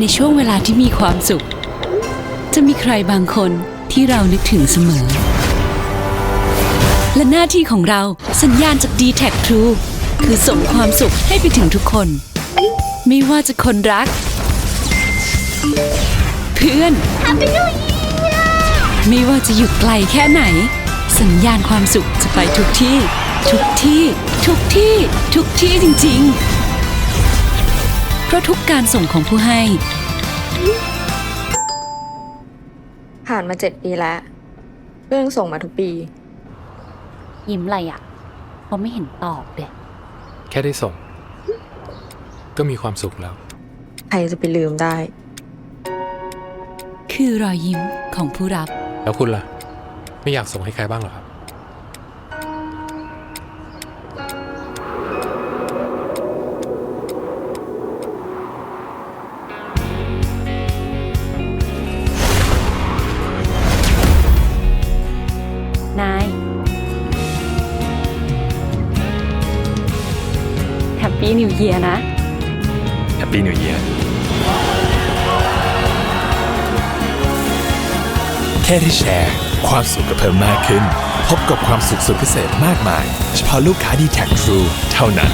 ในช่วงเวลาที่มีความสุข จะมีใครบางคนที่เรานึกถึงเสมอ และหน้าที่ของเราสัญญาณจาก d t แท True คือส่งความสุขให้ไปถึงทุกคน ไม่ว่าจะคนรัก เพื่อน ไม่ว่าจะอยู่ไกลแค่ไหน สัญญาณความสุขจะไปทุกที่ ทุกที่ ทุกที่ ทุกที่จริง ๆ ราะทุกการส่งของผู้ให้ ผ่านมาเจ็ดปีแล้วเรื่องส่งมาทุกปี ยิ้มอะไรอะเพราะไม่เห็นตอบเด็แค่ได้ส่ง ก็มีความสุขแล้ว ใครจะไปลืมได้ คือรอยยิ้มของผู้รับ แล้วคุณล่ะ ไม่อยากส่งให้ใครบ้างเหรอครับ ปี้นิวเยียนะ แฮปปี้นิวเยียแค่ที่แชร์ ความสุขก็เพิ่มมากขึ้น พบกับความสุขสุดพิเศษมากมาย เฉพาะลูกค้าดีแท็กทรูเท่านั้น